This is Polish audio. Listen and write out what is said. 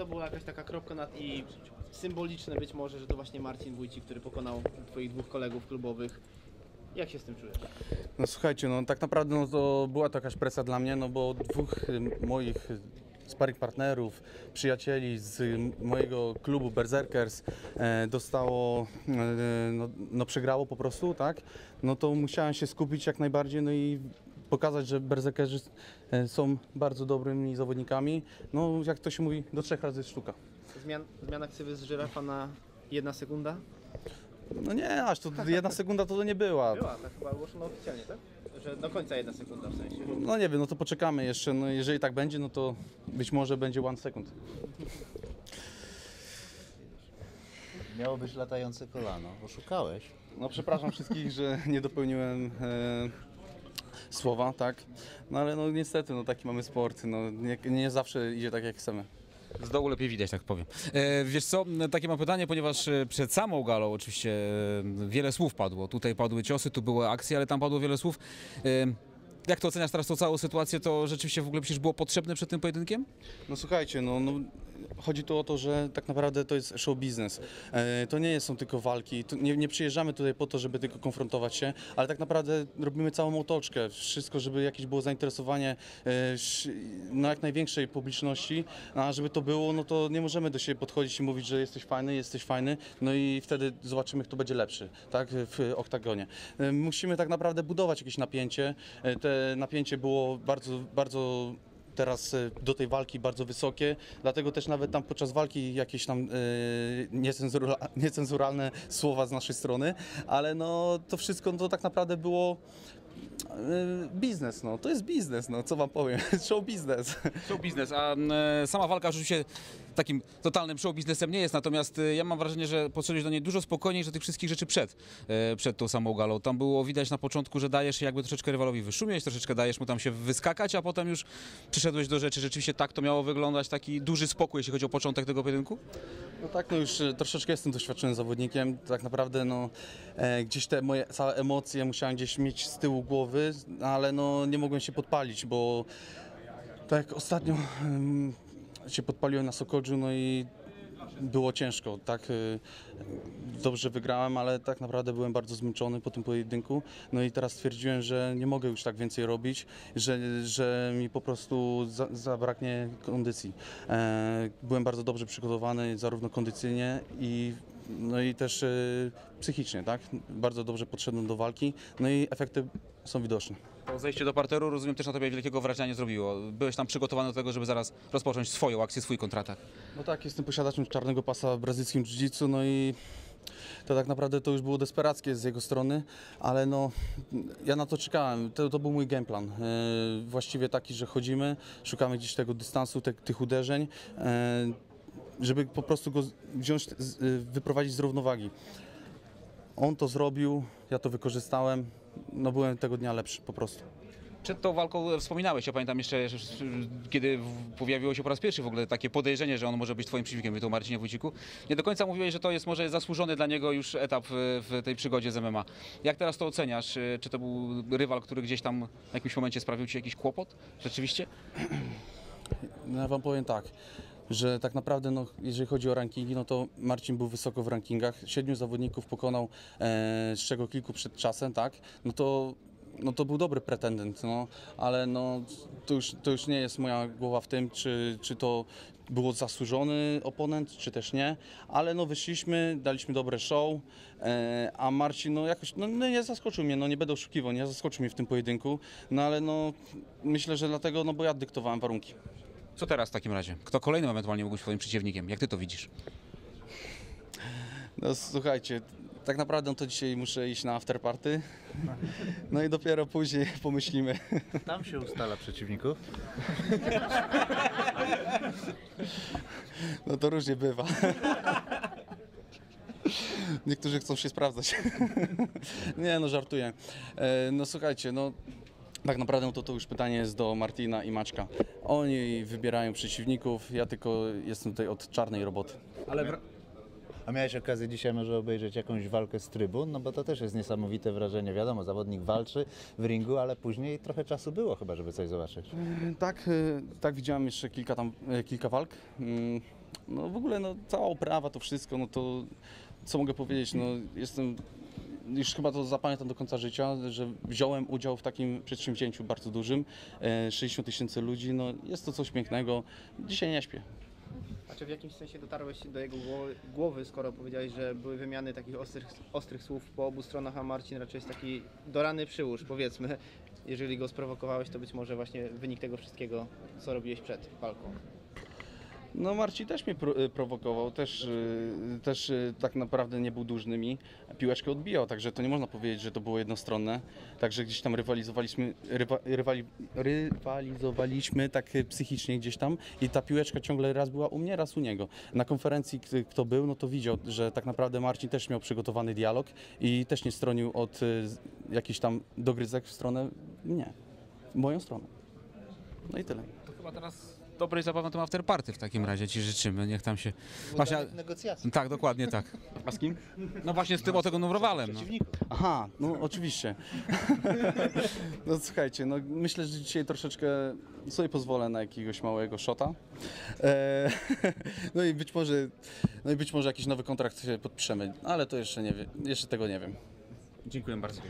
to była jakaś taka kropka nad i symboliczne być może, że to właśnie Marcin Wójcik, który pokonał twoich dwóch kolegów klubowych. Jak się z tym czujesz? No słuchajcie, no tak naprawdę no, to była to jakaś presja dla mnie, no bo dwóch y, moich sparring partnerów, przyjacieli z y, mojego klubu Berserkers e, dostało, e, no, no przegrało po prostu, tak? No to musiałem się skupić jak najbardziej, no i pokazać, że Berserkerzy e, są bardzo dobrymi zawodnikami. No jak to się mówi, do trzech razy sztuka. Zmian, zmiana ksywy z żyrafa na jedna sekunda? No nie, aż to jedna sekunda to nie była. Była, tak chyba ogłoszono oficjalnie, tak? Że do końca jedna sekunda w sensie. No nie wiem, no to poczekamy jeszcze. No jeżeli tak będzie, no to być może będzie one second. Miało być latające kolano. Oszukałeś. No przepraszam wszystkich, że nie dopełniłem e, słowa, tak. No ale no niestety, no taki mamy sport. No nie, nie zawsze idzie tak jak chcemy. Z dołu lepiej widać, tak powiem. E, wiesz co, takie mam pytanie, ponieważ e, przed samą galą oczywiście e, wiele słów padło. Tutaj padły ciosy, tu były akcje, ale tam padło wiele słów. E, jak to oceniasz teraz tą całą sytuację? To rzeczywiście w ogóle przecież było potrzebne przed tym pojedynkiem? No słuchajcie, no, no chodzi tu o to, że tak naprawdę to jest show biznes. E, to nie są tylko walki, nie, nie przyjeżdżamy tutaj po to, żeby tylko konfrontować się, ale tak naprawdę robimy całą otoczkę, wszystko, żeby jakieś było zainteresowanie e, na jak największej publiczności, a żeby to było, no to nie możemy do siebie podchodzić i mówić, że jesteś fajny, jesteś fajny, no i wtedy zobaczymy, kto będzie lepszy, tak, w oktagonie. E, Musimy tak naprawdę budować jakieś napięcie, E, te napięcie było bardzo, bardzo teraz e, do tej walki bardzo wysokie, dlatego też nawet tam podczas walki jakieś tam e, niecenzura, niecenzuralne słowa z naszej strony, ale no to wszystko no, to tak naprawdę było e, biznes, no. To jest biznes, no co wam powiem, show biznes. Show biznes, a sama walka oczywiście takim totalnym show biznesem nie jest, natomiast e, ja mam wrażenie, że podszedłeś do niej dużo spokojniej, że tych wszystkich rzeczy przed, e, przed tą samą galą. Tam było widać na początku, że dajesz jakby troszeczkę rywalowi wyszumieć, troszeczkę dajesz mu tam się wyskakać, a potem już przyszedłeś do rzeczy. Rzeczywiście tak to miało wyglądać, taki duży spokój, jeśli chodzi o początek tego pojedynku? No tak, no już e, troszeczkę jestem doświadczonym zawodnikiem. Tak naprawdę no, e, gdzieś te moje całe emocje musiałem gdzieś mieć z tyłu głowy, ale no, nie mogłem się podpalić, bo tak ostatnio się podpaliłem na Sokodżu, no i było ciężko, tak? y, Dobrze wygrałem, ale tak naprawdę byłem bardzo zmęczony po tym pojedynku. No i teraz stwierdziłem, że nie mogę już tak więcej robić, że, że mi po prostu za, zabraknie kondycji. E, byłem bardzo dobrze przygotowany, zarówno kondycyjnie i no i też y, psychicznie, tak? Bardzo dobrze podszedłem do walki, no i efekty są widoczne. To zejście do parteru, rozumiem, też na tobie wielkiego wrażenia nie zrobiło. Byłeś tam przygotowany do tego, żeby zaraz rozpocząć swoją akcję, swój kontratak. No tak, jestem posiadaczem czarnego pasa w brazylijskim jiu-jitsu, no i to tak naprawdę to już było desperackie z jego strony, ale no ja na to czekałem, to, to był mój gameplan. E, właściwie taki, że chodzimy, szukamy gdzieś tego dystansu, te, tych uderzeń, e, żeby po prostu go wziąć, e, wyprowadzić z równowagi. On to zrobił, ja to wykorzystałem, no byłem tego dnia lepszy po prostu. Przed tą walką wspominałeś, ja pamiętam jeszcze, kiedy pojawiło się po raz pierwszy w ogóle takie podejrzenie, że on może być twoim przeciwnikiem, mówię tu o Marcinie Wójciku. Nie do końca mówiłeś, że to jest może zasłużony dla niego już etap w, w tej przygodzie z MMA. Jak teraz to oceniasz? Czy to był rywal, który gdzieś tam w jakimś momencie sprawił ci jakiś kłopot? Rzeczywiście? No ja wam powiem tak, że tak naprawdę, no, jeżeli chodzi o rankingi, no to Marcin był wysoko w rankingach. Siedmiu zawodników pokonał, e, z czego kilku przed czasem, tak? No to, no to był dobry pretendent, no, ale no, to, już, to już nie jest moja głowa w tym, czy, czy to było zasłużony oponent, czy też nie, ale no wyszliśmy, daliśmy dobre show, e, a Marcin no jakoś, no, no nie zaskoczył mnie, no nie będę oszukiwał, nie zaskoczył mnie w tym pojedynku, no ale no myślę, że dlatego, no bo ja dyktowałem warunki. Co teraz w takim razie? Kto kolejnym ewentualnie mógł być twoim przeciwnikiem? Jak ty to widzisz? No słuchajcie, tak naprawdę to dzisiaj muszę iść na afterparty. No i dopiero później pomyślimy. Tam się ustala przeciwników. No to różnie bywa. Niektórzy chcą się sprawdzać. Nie no, żartuję. E, No słuchajcie, no tak naprawdę no to, to już pytanie jest do Martina i Maćka. Oni wybierają przeciwników, ja tylko jestem tutaj od czarnej roboty. A miałeś okazję dzisiaj może obejrzeć jakąś walkę z trybun? No bo to też jest niesamowite wrażenie. Wiadomo, zawodnik walczy w ringu, ale później trochę czasu było chyba, żeby coś zobaczyć. Tak, y, tak widziałem jeszcze kilka tam, y, kilka walk, mm, No w ogóle no, cała oprawa, to wszystko, no to co mogę powiedzieć, no jestem, już chyba to zapamiętam do końca życia, że wziąłem udział w takim przedsięwzięciu bardzo dużym, e, 60 tysięcy ludzi, no jest to coś pięknego, dzisiaj nie śpię. A czy w jakimś sensie dotarłeś do jego głowy, skoro powiedziałeś, że były wymiany takich ostrych, ostrych słów po obu stronach, a Marcin raczej jest taki dorany przyłóż, powiedzmy. Jeżeli go sprowokowałeś, to być może właśnie wynik tego wszystkiego, co robiłeś przed walką. No Marcin też mnie pro, y, prowokował, też, y, też y, tak naprawdę nie był dłużnymi, piłeczkę odbijał, także to nie można powiedzieć, że to było jednostronne, także gdzieś tam rywalizowaliśmy, rywa, rywali, rywalizowaliśmy tak psychicznie gdzieś tam i ta piłeczka ciągle raz była u mnie, raz u niego. Na konferencji kto był, no to widział, że tak naprawdę Marcin też miał przygotowany dialog i też nie stronił od jakichś tam dogryzek w stronę mnie, w moją stronę. No i tyle. To chyba teraz dobrej zabawy na tym afterparty w takim razie ci życzymy. Niech tam się... Właśnie, negocjacji. tak, dokładnie tak. A z kim? No właśnie z tym o tego Nowrowalem. No. Aha, no oczywiście. no słuchajcie, no myślę, że dzisiaj troszeczkę sobie pozwolę na jakiegoś małego shota. E, no i być może, no i być może jakiś nowy kontrakt się podpiszemy, ale to jeszcze nie wiem, jeszcze tego nie wiem. Dziękuję bardzo.